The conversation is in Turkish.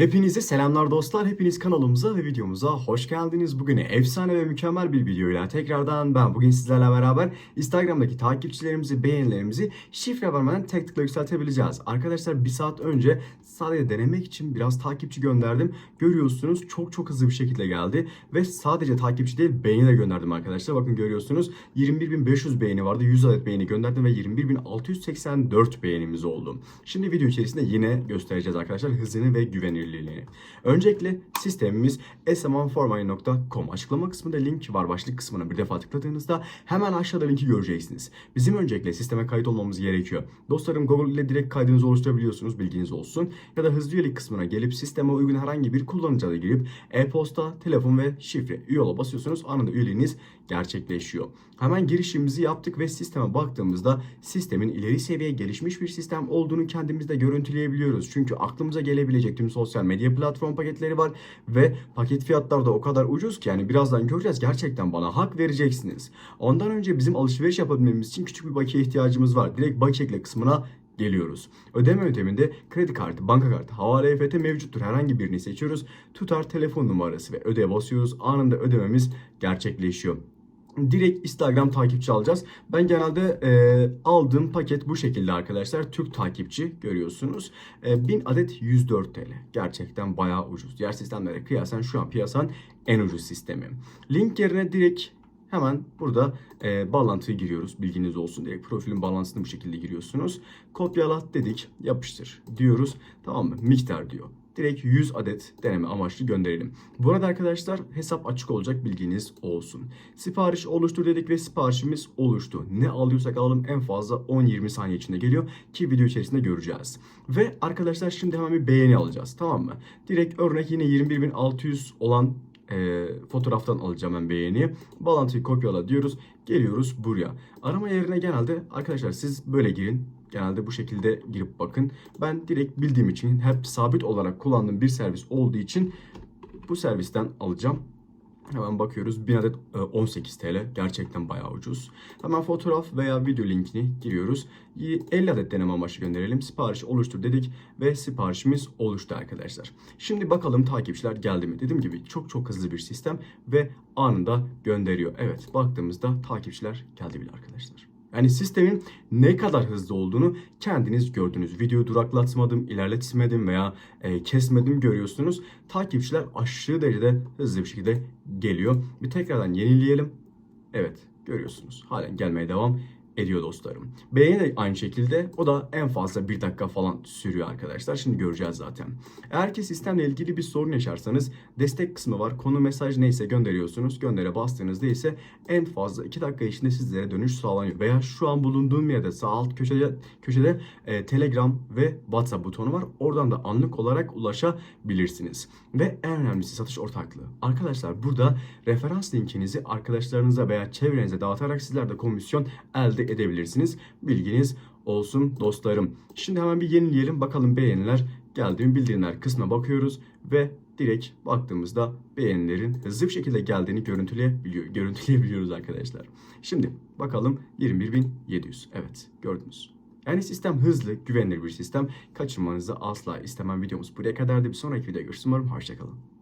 Hepinize selamlar dostlar. Hepiniz kanalımıza ve videomuza hoş geldiniz. Bugün efsane ve mükemmel bir videoyla tekrardan ben bugün sizlerle beraber Instagram'daki takipçilerimizi, beğenilerimizi şifre vermeden tek tıkla yükseltebileceğiz. Arkadaşlar bir saat önce sadece denemek için biraz takipçi gönderdim. Görüyorsunuz çok çok hızlı bir şekilde geldi. Ve sadece takipçi değil beğeni de gönderdim arkadaşlar. Bakın görüyorsunuz 21.500 beğeni vardı. 100 adet beğeni gönderdim ve 21.684 beğenimiz oldu. Şimdi video içerisinde yine göstereceğiz arkadaşlar hızını ve güvenilirliğini. Öncelikle sistemimiz smanformay.com açıklama kısmında link var. Başlık kısmına bir defa tıkladığınızda hemen aşağıda linki göreceksiniz. Bizim öncelikle sisteme kayıt olmamız gerekiyor. Dostlarım Google ile direkt kaydınızı oluşturabiliyorsunuz bilginiz olsun. Ya da hızlı üyelik kısmına gelip sisteme uygun herhangi bir kullanıcı adı girip e-posta, telefon ve şifre üye ola basıyorsunuz. Anında üyeliğiniz gerçekleşiyor. Hemen girişimizi yaptık ve sisteme baktığımızda sistemin ileri seviye gelişmiş bir sistem olduğunu kendimizde görüntüleyebiliyoruz. Çünkü aklımıza gelebilecek tüm sosyal medya platform paketleri var ve paket fiyatları da o kadar ucuz ki yani birazdan göreceğiz gerçekten bana hak vereceksiniz. Ondan önce bizim alışveriş yapabilmemiz için küçük bir bakiye ihtiyacımız var. Direkt bakiye ekle kısmına geliyoruz. Ödeme yönteminde kredi kartı, banka kartı, havale EFT mevcuttur. Herhangi birini seçiyoruz. Tutar telefon numarası ve ödeye basıyoruz. Anında ödememiz gerçekleşiyor direkt Instagram takipçi alacağız. Ben genelde e, aldığım paket bu şekilde arkadaşlar. Türk takipçi görüyorsunuz. E, 1000 adet 104 TL. Gerçekten bayağı ucuz. Diğer sistemlere kıyasen şu an piyasanın en ucuz sistemi. Link yerine direkt Hemen burada e, bağlantıyı giriyoruz. Bilginiz olsun. Direkt profilin bağlantısını bu şekilde giriyorsunuz. Kopyala dedik. Yapıştır diyoruz. Tamam mı? Miktar diyor direkt 100 adet deneme amaçlı gönderelim. Bu arada arkadaşlar hesap açık olacak bilginiz olsun. Sipariş oluştur dedik ve siparişimiz oluştu. Ne alıyorsak alalım en fazla 10-20 saniye içinde geliyor ki video içerisinde göreceğiz. Ve arkadaşlar şimdi hemen bir beğeni alacağız tamam mı? Direkt örnek yine 21.600 olan e, fotoğraftan alacağım ben beğeni. Bağlantıyı kopyala diyoruz. Geliyoruz buraya. Arama yerine genelde arkadaşlar siz böyle girin. Genelde bu şekilde girip bakın. Ben direkt bildiğim için hep sabit olarak kullandığım bir servis olduğu için bu servisten alacağım. Hemen bakıyoruz. 1000 adet 18 TL. Gerçekten bayağı ucuz. Hemen fotoğraf veya video linkini giriyoruz. 50 adet deneme amaçlı gönderelim. Sipariş oluştur dedik ve siparişimiz oluştu arkadaşlar. Şimdi bakalım takipçiler geldi mi? Dediğim gibi çok çok hızlı bir sistem ve anında gönderiyor. Evet baktığımızda takipçiler geldi bile arkadaşlar. Yani sistemin ne kadar hızlı olduğunu kendiniz gördünüz. Videoyu duraklatmadım, ilerletmedim veya e, kesmedim görüyorsunuz. Takipçiler aşırı derecede hızlı bir şekilde geliyor. Bir tekrardan yenileyelim. Evet görüyorsunuz. Halen gelmeye devam ediyor dostlarım. Beğeni de aynı şekilde o da en fazla bir dakika falan sürüyor arkadaşlar. Şimdi göreceğiz zaten. Eğer ki sistemle ilgili bir sorun yaşarsanız destek kısmı var. Konu mesaj neyse gönderiyorsunuz. Göndere bastığınızda ise en fazla 2 dakika içinde sizlere dönüş sağlanıyor. Veya şu an bulunduğum yerde sağ alt köşede, köşede e, Telegram ve WhatsApp butonu var. Oradan da anlık olarak ulaşabilirsiniz. Ve en önemlisi satış ortaklığı. Arkadaşlar burada referans linkinizi arkadaşlarınıza veya çevrenize dağıtarak sizler de komisyon elde edebilirsiniz. Bilginiz olsun dostlarım. Şimdi hemen bir yenileyelim bakalım beğeniler geldi mi bildirimler kısmına bakıyoruz ve direkt baktığımızda beğenilerin hızlı bir şekilde geldiğini görüntüleyebiliyor, görüntüleyebiliyoruz arkadaşlar. Şimdi bakalım 21.700 evet gördünüz. Yani sistem hızlı, güvenilir bir sistem. Kaçırmanızı asla istemem videomuz buraya kadardı. Bir sonraki videoda görüşürüz. Umarım hoşçakalın.